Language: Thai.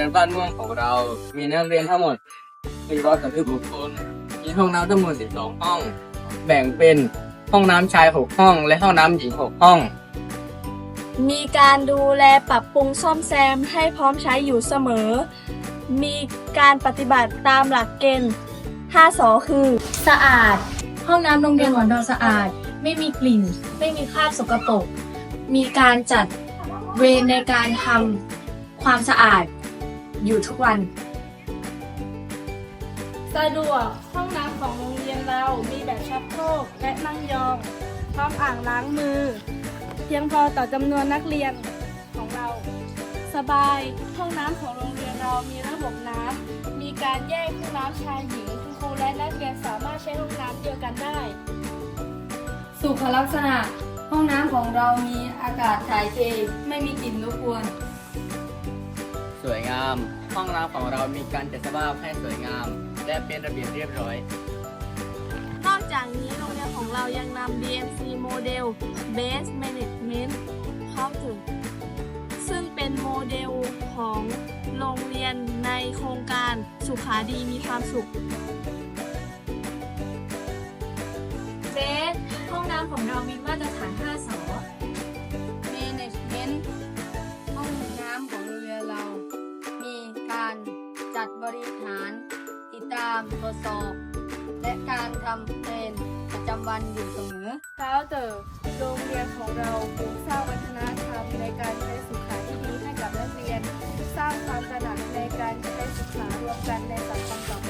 รียนบ้านม่วงของเรา มีนักเรียนทั้งหมด430บุคคลมีห้องน้ำทั้งหมด12 ห้อง แบ่งเป็นห้องน้ำชาย 6 ห้อง และห้องน้ำหญิง 6 ห้อง มีการดูแลปรับปรุงซ่อมแซมให้พร้อมใช้อยู่เสมอ มีการปฏิบัติตามหลักเกณฑ์5สอคือ สะอาด ห้องน้ำโรงเรียนของเราสะอาด ไม่มีกลิ่น ไม่มีคราบสกปรก มีการจัดเวรในการทำความสะอาด อยู่ทุกวัน สะดวกห้องน้ำของโรงเรียนเรา มีแบบชักโครกและนั่งยอง พร้อมอ่างล้างมือ เพียงพอต่อจำนวนนักเรียนของเรา สบาย ห้องน้ำของโรงเรียนเรามีระบบน้ำ มีการแยกห้องน้ำชายหญิงคุณครูและนักเรียนสามารถใช้ห้องน้ำเดียวกันได้ สุขลักษณะ ห้องน้ำของเรามีอากาศถ่ายเทไม่มีกลิ่นรบกวนสวยงาม ห้องน้ำของเรามีการจัดสภาพให้สวยงาม และเป็นระเบียบเรียบร้อย นอกจากนี้โรงเรียนของเรายังนำ DMC โมเดล Base Management เข้าถึง ซึ่งเป็นโมเดลของโรงเรียนในโครงการสุขาดีมีความสุขเบสห้องน้ำของเรามีมาตรฐาน 5 ส จัดบริหาร ติดตามตรวจสอบ และการทำเป็นประจำวันอยู่เสมอเท้าเต๋อโรงเรียนของเราปลูกสร้างวัฒนธรรมในการใช้สุขาที่ดีให้กับนักเรียน สร้างความตระหนักในการใช้สุขารวมกันในสังคมต่อไป